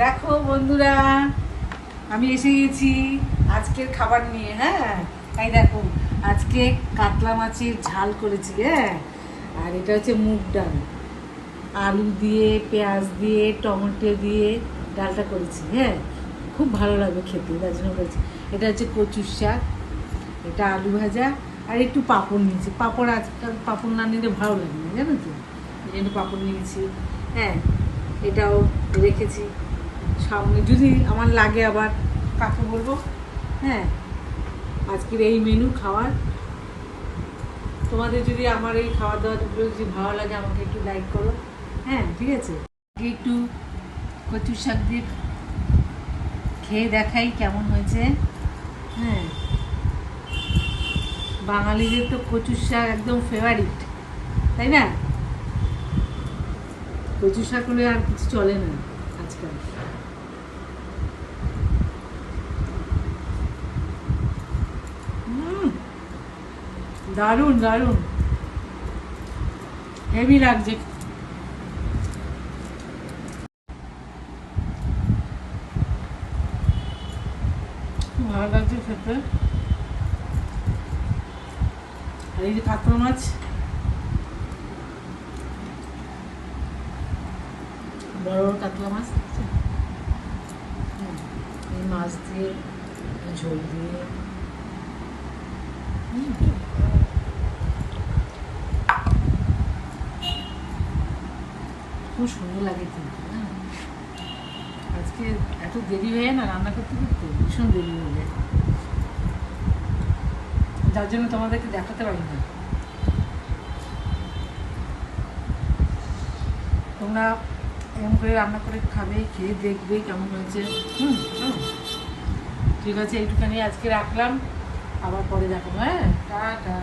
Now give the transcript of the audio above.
দেখো বন্ধুরা, আমি এসে গেছি আজকের খাবার নিয়ে হ্যাঁ? এই দেখো, আজকে কাতলা মাছের ঝাল করেছি হ্যাঁ? আর এটা হচ্ছে মুগ ডাল। আলু দিয়ে, পেঁয়াজ দিয়ে, টমেটো দিয়ে ডালটা করেছি হ্যাঁ? খুব ভালো লাগবে খেতে, তার জন্য করেছি। এটা হচ্ছে কচুর শাক, এটা আলু ভাজা, আর একটু পাঁপড় নিয়েছি। পাঁপড় আজকাল, পাঁপড় না নিলে ভালো লাগে না, জানো তো? এই জন্য পাঁপড় নিয়েছি হ্যাঁ? এটাও রেখেছি। সামনে, যদি আমার লাগে আবার কাকে বলব? হ্যাঁ আজকের এই মেনু খাওয়ার। তোমাদের যদি আমার এই খাওয়া দাওয়াগুলো যদি ভালো লাগে, আমাকে একটু লাইক করো। হ্যাঁ ঠিক আছে? একটু কচুর শাক দিয়ে খেয়ে দেখাই কেমন হয়েছে। হ্যাঁ বাঙালিদের তো কচুর শাক একদম ফেভারিট তাই না? কচু শাক হলে আর কিছু চলে না আজকাল। দারুণ দারুণ। হেভি লাগছে। ভালো লাগছে খেতে। এই যে কাতলা মাছ। বড় বড় কাতলা মাছ মাছ দিয়ে, ঝোল দিয়ে। খুব সুন্দর লাগে কিন্তু। আজকে এত দেরি হয়ে না রান্না করতে করতে? ভীষণ দেরি হয়ে যায়। যার জন্য তোমাদেরকে দেখাতে পারি না। তোমরা এরকম করে রান্না করে খাবে, খেয়ে দেখবে কেমন হয়েছে। হুম। ঠিক আছে, এইটুখানি আজকে রাখলাম। আবার পরে দেখাবো হ্যাঁ? টাটা।